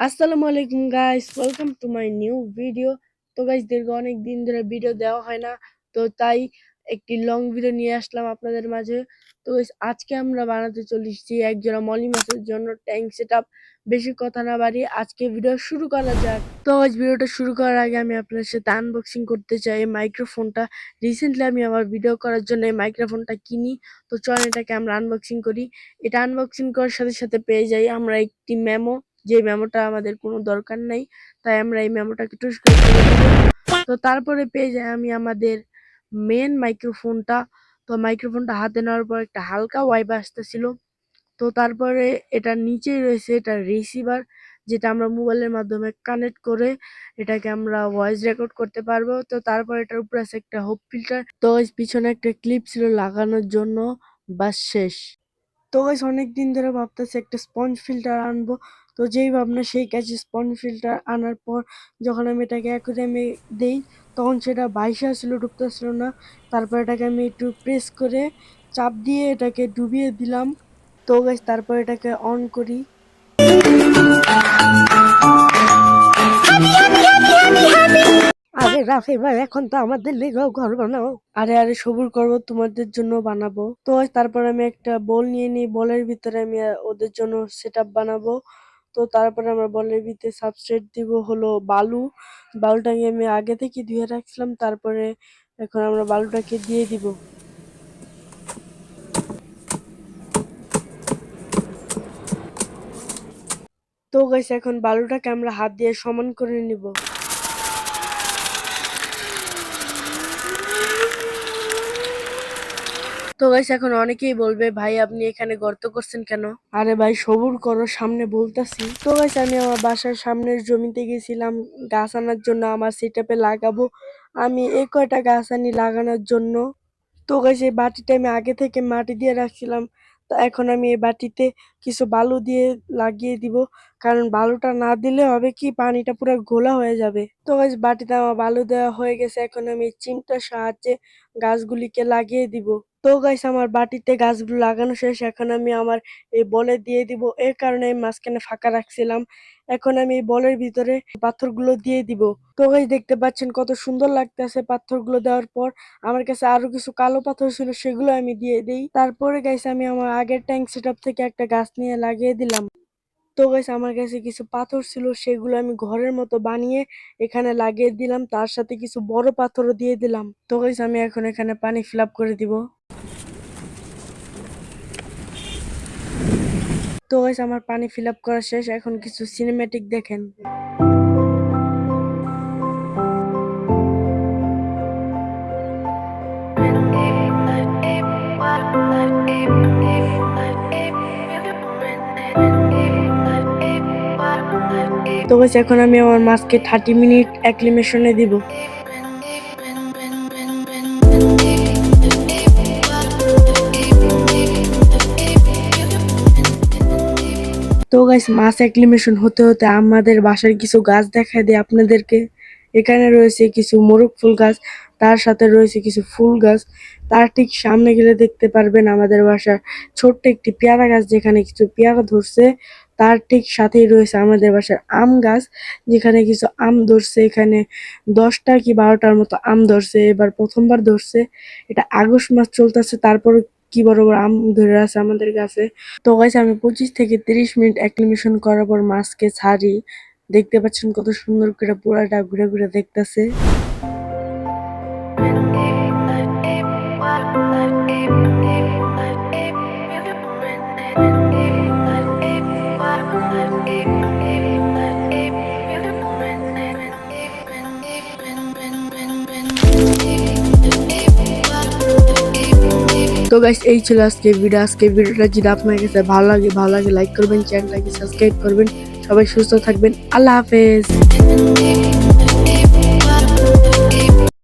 আসসালামু আলাইকুম guys welcome to my new video তো গাইস দীর্ঘ অনেক দিন ধরে ভিডিও দেওয়া হয় না তো তাই একটি লং ভিডিও নিয়ে আসলাম আপনাদের মাঝে। তো guys, আজকে আমরা বানাতে চলেছি এক জোড়া মলি মাছের জন্য ট্যাঙ্ক সেট বেশি কথা না বাড়িয়ে আজকে ভিডিও শুরু করা যাক। তো আজ ভিডিওটা শুরু করার আগে আমি আপনার সাথে আনবক্সিং করতে চাই এই মাইক্রোফোনটা রিসেন্টলি আমি আমার ভিডিও করার জন্য এই মাইক্রোফোনটা কিনি। তো চল এটাকে আমরা আনবক্সিং করি। এটা আনবক্সিং করার সাথে সাথে পেয়ে যাই আমরা একটি মেমো যে মেমোটা আমাদের কোনো দরকার নাই, তাই আমরা এই মেমোটাকে টুস তো তারপরে পেয়ে যাই আমি আমাদের মেন মাইক্রোফোনটা তো মাইক্রোফোনটা হাতে নেওয়ার পর একটা হালকা ওয়াইব আসতেছিল। তো তারপরে এটার নিচে রয়েছে এটা রিসিভার যেটা আমরা মোবাইলের মাধ্যমে কানেক্ট করে এটাকে আমরা ভয়েস রেকর্ড করতে পারব। তো তারপর এটার উপরে আছে একটা হোপ ফিল্টার তো পিছনে একটা ক্লিপ ছিল লাগানোর জন্য বাস শেষ। তো গাছ অনেক দিন ধরে ভাবতেছি একটা স্পঞ্জ ফিল্টার আনব। তো যেই ভাবনা, সেই কাছে স্পঞ্জ ফিল্টার আনার পর যখন আমি এটাকে অ্যাকুরিয়ামে দেই, তখন সেটা বাইশে আসলে ডুবতেছিল না। তারপর এটাকে আমি একটু প্রেস করে চাপ দিয়ে এটাকে ডুবিয়ে দিলাম। তো গাছ তারপর এটাকে অন করি। রাফি ভাই, এখন তো আমাদের লেগেও ঘর বানাও। আরে আরে, সবুর করব তোমাদের জন্য বানাবো। তো তারপর আমি একটা বল নিয়ে নিই, বলের ভিতরে আমি ওদের জন্য সেট বানাবো। তো তারপরে আমরা বলের ভিতরে সাবস্ট্রেট দিব হলো বালু। বালুটাকে আমি আগে থেকে ধুয়ে রাখছিলাম, তারপরে এখন আমরা বালুটাকে দিয়ে দিব। তো গাইস, এখন বালুটাকে আমরা হাত দিয়ে সমান করে নিব। তো গাইস এখন অনেকেই বলবে, ভাই, আপনি এখানে গর্ত করছেন কেন? আরে ভাই, সবুর করো, সামনে বলতাছি। তো গাইস আমি আমার বাসার সামনের জমিতে গেছিলাম, গাছ আনার জন্য আমার সেটাপে লাগাবো। আমি এই কয়টা গাছ আনি লাগানোর জন্য। তো গাইস এই বাটিটা আমি আগে থেকে মাটি দিয়ে রাখছিলাম। তো এখন আমি এই বাটিতে কিছু বালু দিয়ে লাগিয়ে দিব। কারণ বালুটা না দিলে হবে কি, পানিটা পুরো ঘোলা হয়ে যাবে। তো গাইস বাটিতে আমার বালু দেওয়া হয়ে গেছে। এখন আমি চিমটার সাহায্যে গাছগুলিকে লাগিয়ে দিব। তো গাইস আমার বাটিতে গাছগুলো লাগানো শেষ। এখন আমি আমার এই বলে দিয়ে দিব। এর কারণে আমি মাঝখানে ফাঁকা রাখছিলাম। এখন আমি এই বলের ভিতরে পাথরগুলো দিয়ে দিব। তো গাইস দেখতে পাচ্ছেন কত সুন্দর লাগতেছে পাথরগুলো দেওয়ার পর। আমার কাছে আরও কিছু কালো পাথর ছিল, সেগুলো আমি দিয়ে দিই। তারপরে গাইস আমি আমার আগের ট্যাঙ্ক সেটআপ থেকে একটা গাছ নিয়ে লাগিয়ে দিলাম। তো গাইস আমার কাছে কিছু পাথর ছিল, সেগুলো আমি ঘরের মতো বানিয়ে এখানে লাগিয়ে দিলাম। তার সাথে কিছু বড় পাথরও দিয়ে দিলাম। তো গাইস আমি এখন এখানে পানি ফিল করে দিব। তো গাইস আমার পানি ফিল আপ করা শেষ, এখন কিছু সিনেমেটিক দেখেন। তো গাইস এখন আমি আমার মাছকে থার্টি মিনিট অ্যাক্লিমেশনে দিব। তো গাইস মাছ অ্যাক্লিমেশন হতে হতে আমাদের বাসার কিছু গাছ দেখা দেয় আপনাদেরকে। এখানে রয়েছে কিছু মোরগ ফুল গাছ, তার সাথে রয়েছে কিছু ফুল গাছ। তার ঠিক সামনে গেলে দেখতে পারবেন আমাদের বাসার ছোট্ট একটি পেয়ারা গাছ, যেখানে কিছু পেয়ারা ধরছে। তার ঠিক সাথেই রয়েছে আমাদের বাসার আম গাছ, যেখানে কিছু আম ধরছে। এখানে দশটা কি বারোটার মতো আম ধরছে, এবার প্রথমবার ধরছে। এটা আগস্ট মাস চলতেছে তারপর কি বড় বড় আম ধরে আছে আমাদের গাছে তো গাইস আমি পঁচিশ থেকে তিরিশ মিনিট অ্যাক্লিমেশন করার পর মাছকে ছাড়ি। দেখতে পাচ্ছেন কত সুন্দর করে পুরাটা ঘুরে ঘুরে দেখতেছে। তো গাইস এই ছিল আজকে ভিডিও আজকে ভিডিওটা যদি আপনার কাছে ভালো লাগে ভালো লাগে লাইক করবেন চ্যানেলটাকে সাবস্ক্রাইব করবেন। সবাই সুস্থ থাকবেন। আল্লাহ হাফেজ।